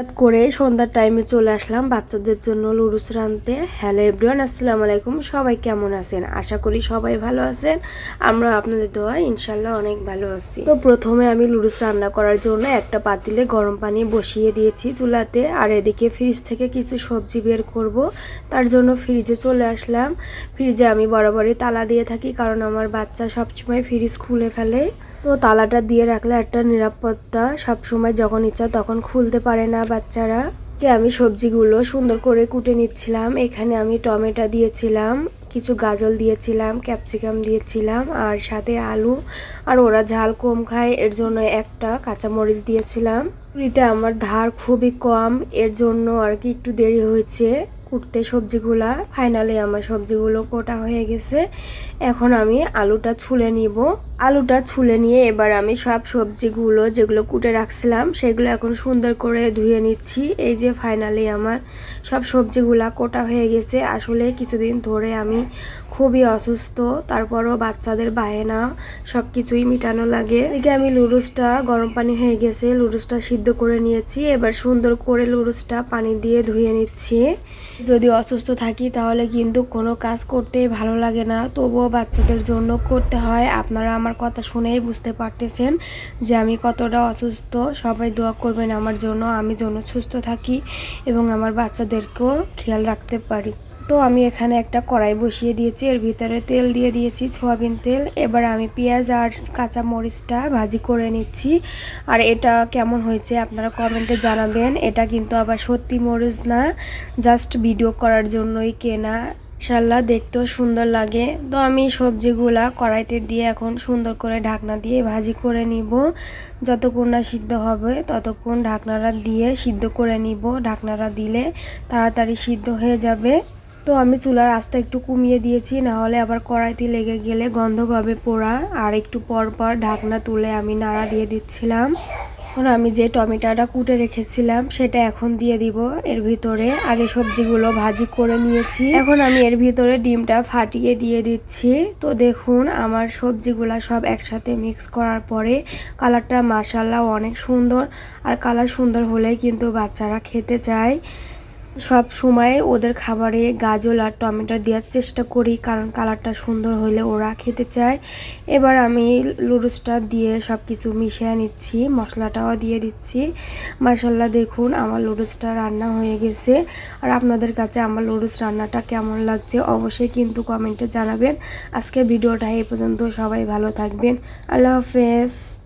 হঠাৎ করে সন্ধ্যার টাইমে চলে আসলাম বাচ্চাদের জন্য লুডুস রানতে হ্যালো এভরিওয়ান আসসালামু আলাইকুম। সবাই কেমন আছেন? আশা করি সবাই ভালো আছেন। আমরা আপনাদের দোয়া ইনশাল্লাহ অনেক ভালো আছি। তো প্রথমে আমি লুডুস রান্না করার জন্য একটা পাতিলে গরম পানি বসিয়ে দিয়েছি চুলাতে। আর এদিকে ফ্রিজ থেকে কিছু সবজি বের করব। তার জন্য ফ্রিজে চলে আসলাম। ফ্রিজে আমি বরাবরই তালা দিয়ে থাকি কারণ আমার বাচ্চা সবসময় ফ্রিজ খুলে ফেলে। তো তালাটা দিয়ে রাখলে একটা নিরাপত্তা। সব সময় যখন ইচ্ছা তখন খুলতে পারে না বাচ্চারা, কে আমি সবজিগুলো সুন্দর করে কুটে নিচ্ছিলাম। এখানে আমি টমেটো দিয়েছিলাম, কিছু গাজল দিয়েছিলাম, ক্যাপসিকাম দিয়েছিলাম, আর সাথে আলু। আর ওরা ঝাল কম খায়, এর জন্য একটা কাঁচামরিচ দিয়েছিলাম। পুরীতে আমার ধার খুবই কম, এর জন্য আর কি একটু দেরি হয়েছে। কুটতে সবজিগুলা। ফাইনালি আমার সবজিগুলো কোটা হয়ে গেছে। এখন আমি আলুটা ছুলে নিব। আলুটা ছুলে নিয়ে এবার আমি সব সবজিগুলো যেগুলো কুটে রাখছিলাম, সেগুলো এখন সুন্দর করে ধুয়ে নিচ্ছি। এই যে ফাইনালি আমার সব সবজিগুলা কোটা হয়ে গেছে। আসলে কিছুদিন ধরে আমি খুবই অসুস্থ, তারপরও বাচ্চাদের বায়না সব কিছুই মিটানো লাগে। এদিকে আমি লুডুসটা গরম পানি হয়ে গেছে, লুডুসটা সিদ্ধ করে নিয়েছি। এবার সুন্দর করে লুডুসটা পানি দিয়ে ধুয়ে নিচ্ছি। যদি অসুস্থ থাকি তাহলে কিন্তু কোনো কাজ করতেই ভালো লাগে না। তবুও বাচ্চাদের জন্য করতে হয়। আপনারা আমার কথা শুনেই বুঝতে পারতেছেন যে আমি কতটা অসুস্থ। সবাই দোয়া করবেন আমার জন্য। আমি জন্য সুস্থ থাকি এবং আমার বাচ্চাদেরকেও খেয়াল রাখতে পারি। তো আমি এখানে একটা কড়াই বসিয়ে দিয়েছি। এর ভিতরে তেল দিয়ে দিয়েছি, সোয়াবিন তেল। এবার আমি পেঁয়াজ আর কাঁচা মরিচটা ভাজি করে নিচ্ছি। আর এটা কেমন হয়েছে আপনারা কমেন্টে জানাবেন। এটা কিন্তু আবার সত্যি মরিচ না, জাস্ট ভিডিও করার জন্যই কেনা। ইনশাল্লাহ দেখতেও সুন্দর লাগে। তো আমি সবজিগুলা কড়াইতে দিয়ে এখন সুন্দর করে ঢাকনা দিয়ে ভাজি করে নিব। যতক্ষণ না সিদ্ধ হবে, ততক্ষণ ঢাকনাটা দিয়ে সিদ্ধ করে নিব। ঢাকনাটা দিলে তাড়াতাড়ি সিদ্ধ হয়ে যাবে। তো আমি চুলার আঁচটা একটু কমিয়ে দিয়েছি না হলে আবার কড়াইতে লেগে গেলে গন্ধ হবে পোড়া? আর একটু পর পর ঢাকনা তুলে আমি নাড়া দিয়ে দিচ্ছিলাম। এখন আমি যে টমেটোটা কুটে রেখেছিলাম, সেটা এখন দিয়ে দিব। এর ভিতরে আগে সবজিগুলো ভাজি করে নিয়েছি। এখন আমি এর ভিতরে ডিমটা ফাটিয়ে দিয়ে দিচ্ছি। তো দেখুন, আমার সবজিগুলো সব একসাথে মিক্স করার পরে কালারটা মাসাল্লাহ অনেক সুন্দর। আর কালার সুন্দর হলেই কিন্তু বাচ্চারা খেতে চায়। সব সময় ওদের খাবারে গাজল আর টমেটো দেওয়ার চেষ্টা করি, কারণ কালারটা সুন্দর হলে ওরা খেতে চায়। এবার আমি লুডুসটা দিয়ে সব কিছু মিশিয়ে নিচ্ছি, মশলাটাও দিয়ে দিচ্ছি। মাসাল্লাহ দেখুন আমার লুডুসটা রান্না হয়ে গেছে। আর আপনাদের কাছে আমার লুডুস রান্নাটা কেমন লাগছে অবশ্যই কিন্তু কমেন্টে জানাবেন। আজকে ভিডিওটা এই পর্যন্ত, সবাই ভালো থাকবেন। আল্লাহ হাফেজ।